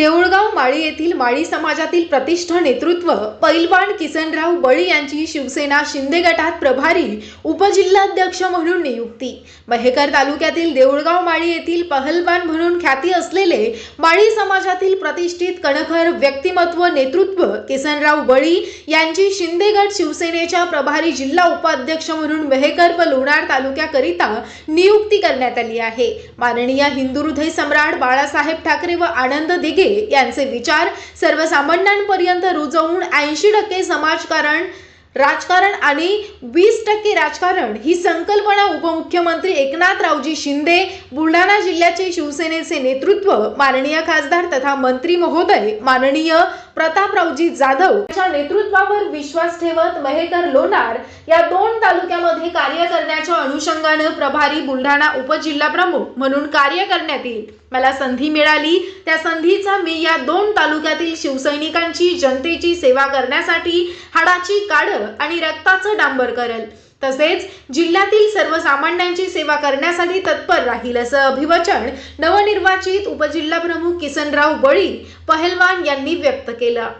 देऊळगाव माळी येथील माळी समाजातील प्रतिष्ठ नेतृत्व पैलवान किसनराव बळी यांची शिवसेना शिंदे गटात प्रभारी उपजिल्हाध्यक्ष म्हणून नियुक्ती. महेकर तालुक्यातील देऊळगाव माळी येथील पहलवान म्हणून ख्याती असलेले माळी समाजातील प्रतिष्ठित कणखर व्यक्तिमत्व नेतृत्व किसनराव बळी यांची शिंदे गट शिवसेनेच्या प्रभारी जिल्हा उपाध्यक्ष म्हणून मेहकर व लोणार तालुक्याकरिता नियुक्ती करण्यात आली आहे. माननीय हिंदू हृदय सम्राट बाळासाहेब ठाकरे व आनंद दिघे यांचे विचार सर्वसामान्यांपर्यंत रुजवून ऐंशी टक्के समाजकारण राजकारण आणि वीस टक्के राजकारण ही संकल्पना उपमुख्यमंत्री एकनाथरावजी शिंदे बुलढाणा जिल्ह्याचे शिवसेनेचे नेतृत्व माननीय खासदार तथा मंत्री महोदय माननीय प्रतापरावजी जाधव यांच्या नेतृत्वावर विश्वास ठेवत महेकर लोणार या दोन तालुक्यामध्ये कार्य करण्याच्या अनुषंगानं प्रभारी बुलढाणा उपजिल्हा प्रमुख म्हणून कार्य करण्यात येईल. मला संधी मिळाली. त्या संधीचा मी या दोन तालुक्यातील शिवसैनिकांची जनतेची सेवा करण्यासाठी हाडाची काढ आणि रक्ताचं डांबर करल तसेच जिल्ह्यातील सर्वसामान्यांची सेवा करण्यासाठी तत्पर राहील असं अभिवचन नवनिर्वाचित उपजिल्हा प्रमुख किसनराव बळी पहलवान यांनी व्यक्त केलं.